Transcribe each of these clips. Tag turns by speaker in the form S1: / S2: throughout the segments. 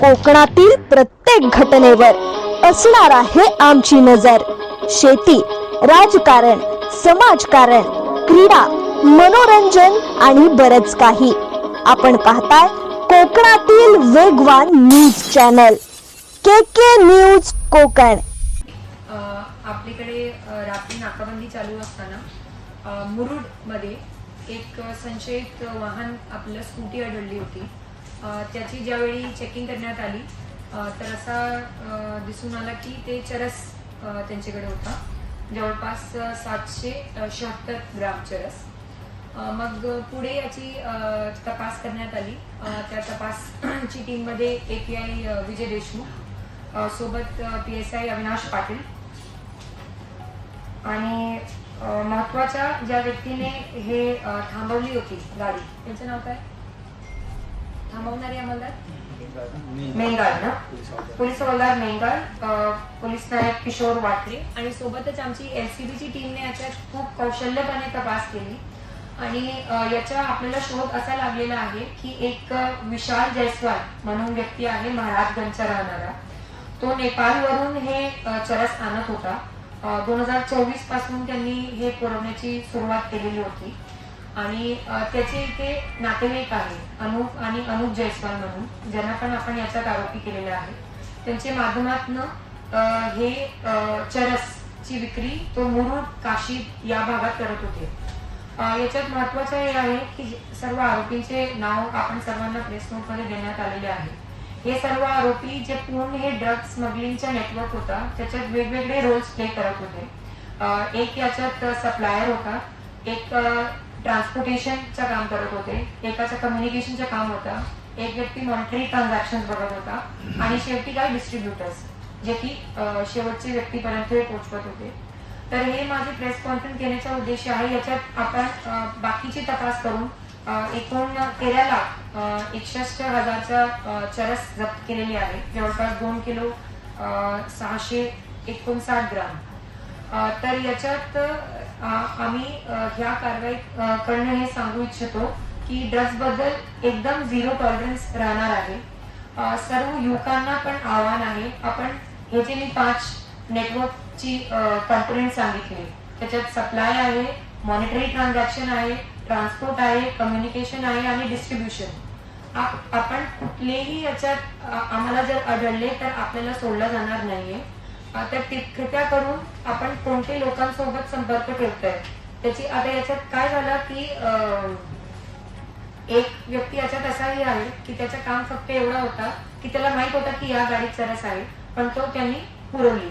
S1: कोकणातील प्रत्येक घटनेवर असणार आहे आमची नजर. शेती राजकारण समाजकारण क्रीडा मनोरंजन आणि बरच काही. आपण पाहताय कोकणातील वेगवान news channel. K K news Kokan.
S2: आपल्याकडे रात्री नाकाबंदी चालू असताना मुरुडमध्ये एक संशयित वाहन आपलं स्कूटी आढळली होती. त्याची ज्यावेळी चेकिंग करण्यात आली तर असा दिसून आला की ते चरस त्यांच्याकडे होता. जवळपास सातशे शहात्तर ग्राम चरस. मग पुढे याची तपास करण्यात आली. त्या तपासची टीममध्ये A P I Vijay Deshmukh सोबत P S I Avinash Patil. आणि महत्त्वाच्या ज्या व्यक्तीने हे थांबवली होती गाडी त्यांचं नाव काय? थांबवणारे अंमलदार मेंगाळ ना? पोलीस मेंगाळ पोलीस नायक किशोर वाटरे आणि सोबतच आमची एलसीबीची टीमने याच्यात खूप कौशल्यपणे तपास केली. आणि याचा आपल्याला शोध असा लागलेला आहे की एक विशाल जयस्वाल म्हणून व्यक्ती आहे महाराजगंजचा राहणारा. तो नेपाळवरून हे चरस आणत होता. दोन हजार चोवीसपासून त्यांनी हे पुरवण्याची सुरुवात केलेली होती. आणि त्याचे इथे नातेवाईक आहे अनुप आणि अनुप जयस्वाल म्हणून ज्यांना पण आपण याच्यात आरोपी केलेला आहे. त्यांचे माध्यमातनं हे चरसची विक्री तो मुरुड काशी या भागात करत होते. याच्यात महत्वाचं हे आहे की सर्व आरोपींचे नाव आपण सर्वांना प्रेस नोटमध्ये देण्यात आलेले आहे. हे सर्व आरोपी जे पूर्ण हे ड्रग स्मगलिंगचा नेटवर्क होता त्याच्यात वेगवेगळे रोल्स प्ले करत होते. एक याच्यात सप्लायर होता एक ट्रान्सपोर्टेशनचं काम करत होते. एकाचं कम्युनिकेशनचं काम होता. एक व्यक्ती मॉनिटरी ट्रान्झॅक्शन बघत होता. आणि शेवटी काय? डिस्ट्रीब्युटर्स जे की शेवटचे व्यक्तीपर्यंत हे पोहोचवत होते. तर हे माझे प्रेस कॉन्फरन्स घेण्याचा उद्देश आहे. याच्यात आपण बाकीची तपास करून एकूण तेरा लाख एकसष्ट हजारचा चरस जप्त केलेली आहे. जवळपास दोन किलो सहाशे एकोणसाठ ग्राम. तर याच्यात आम्ही ह्या कारवाई करणं हे सांगू इच्छितो की ड्रग्सबद्दल एकदम झिरो टॉलरन्स राहणार आहे. सर्व युवकांना पण आव्हान आहे. आपण हे जे मी पाच नेटवर्कची कंपोनेंट सांगितले त्याच्यात सप्लाय आहे मॉनिटरी ट्रान्झॅक्शन आहे ट्रान्सपोर्ट आहे कम्युनिकेशन आहे आणि डिस्ट्रीब्युशन आपण कुठलेही याच्यात आम्हाला जर आढळले तर आपल्याला सोडलं जाणार नाहीये. तर कृपया करून आपण कोणते लोकांसोबत संपर्क ठेवतोय? त्याची आता याच्यात काय झालं की एक व्यक्ती याच्यात असाही आहे की त्याचं काम फक्त एवढा होता की त्याला माहीत होता की या गाडीत चरस आहे पण तो त्यांनी पुरवली.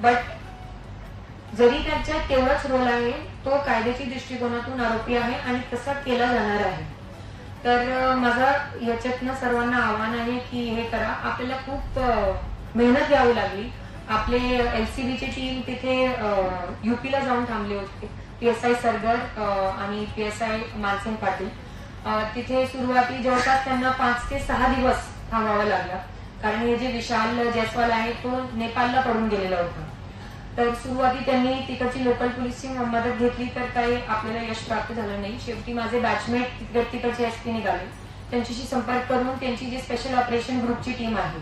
S2: बट जरी त्याच्यात तेवढाच रोल आहे तो कायद्याच्या दृष्टिकोनातून आरोपी आहे आणि तसा केला जाणार आहे. तर माझा याच्यातनं सर्वांना आव्हान आहे की हे करा. आपल्याला खूप मेहनत घ्यावी लागली. आपले एलसीबीची टीम तिथे युपीला जाऊन थांबले होते. पी एस आय सरगर आणि P S I Mansing Patil. तिथे सुरुवाती जवळपास त्यांना पाच ते सहा दिवस थांबावा लागला. कारण हे जे विशाल जयस्वाल आहे तो नेपाळला पडून गेलेला होता. तर सुरुवाती त्यांनी तिकडची लोकल पोलीसची मदत घेतली तर काही आपल्याला यश प्राप्त झालं नाही. शेवटी माझे बॅचमेट तिकडचे एस पी निघाले. त्यांच्याशी संपर्क करून त्यांची जी स्पेशल ऑपरेशन ग्रुपची टीम आहे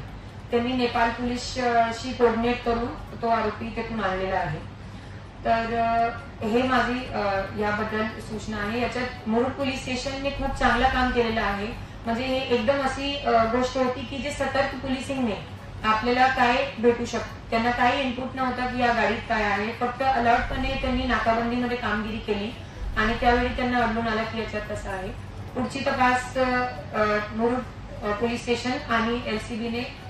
S2: त्यांनी नेपाळ पोलीसशी कोऑर्डिनेट करून तो आरोपी त्यातून आणलेला आहे. तर हे माझी याबद्दल सूचना आहे. याच्यात मुरुड पोलीस स्टेशनने खूप चांगलं काम केलेलं आहे. म्हणजे हे एकदम अशी गोष्ट होती की जे सतर्क पोलिसिंगने आपल्याला काय भेटू शकतं त्यांना काही इनपुट नव्हता की या गाडीत काय आहे. फक्त अलर्टपणे त्यांनी नाकाबंदीमध्ये कामगिरी केली आणि त्यावेळी त्यांना आढळून आलं की याच्यात तसं आहे. पुढची तपास मुरुड पोलीस स्टेशन आणि एलसीबीने